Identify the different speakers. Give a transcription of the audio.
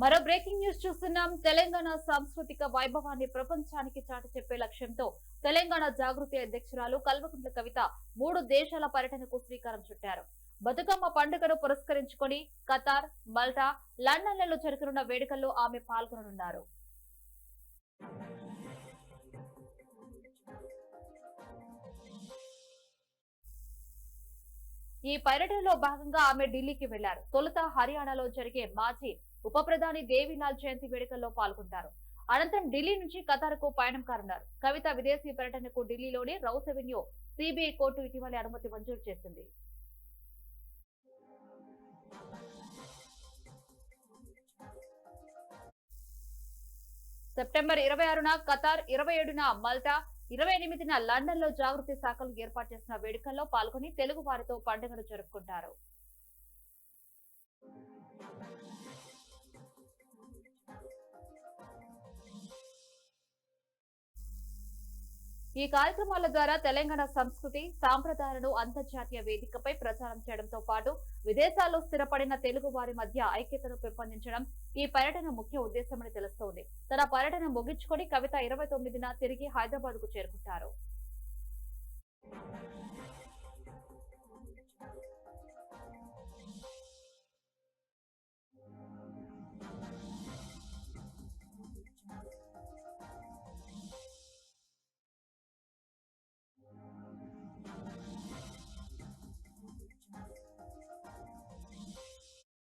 Speaker 1: మరో breaking news చూస్తున్నాం. తెలంగాణ సాంస్కృతిక వైభవాన్ని ప్రపంచానికి చాటి చెప్పే లక్ష్యంతో తెలంగాణ జాగృతి అధ్యక్షురాలు కల్వకుంట్ల కవిత మూడు దేశాల పర్యటనకు శ్రీకారం చుట్టారు. బతుకమ్మ పండుగను పురస్కరించుకొని ఖతార్ మల్టా లండన్లలో జరగనున్న వేడుకల్లో ఆమె పాల్గొననున్నారు. ఈ పర్యటనలో భాగంగా ఆమె ఢిల్లీకి వెళ్ళారు. తొలుత హర్యానాలో జరిగే మాజీ ఉప ప్రధాని దేవిలాల్ జయంతి వేడుకల్లో పాల్గొంటారు. అనంతరం ఢిల్లీ నుంచి ఖతార్కు పయనం కానున్నారు కవిత విదేశీ పర్యటనకు ఢిల్లీలోని రౌస్ అవెన్యూ సిబిఐ కోర్టు ఇటీవలే అనుమతి మంజూరు చేసింది. సెప్టెంబర్ ఇరవై ఆరున ఖతార్ ఇరవై ఏడున మల్టా ఇరవై ఎనిమిదిన లండన్లో జాగృతి శాఖలు ఏర్పాటు చేసిన వేడుకల్లో పాల్గొని తెలుగు వారితో పండుగను జరుపుకుంటారు. ఈ కార్యక్రమాల ద్వారా తెలంగాణ సంస్కృతి సాంప్రదాయాలను అంతర్జాతీయ వేదికపై ప్రచారం చేయడంతో పాటు విదేశాల్లో స్థిరపడిన తెలుగు వారి మధ్య ఐక్యతను పెంపొందించడం ఈ పర్యటన ముఖ్య ఉద్దేశమని తెలుస్తోంది. తన పర్యటన ముగించుకొని కవిత ఇరవై తొమ్మిదిన తిరిగి హైదరాబాద్కు చేరుకుంటారు.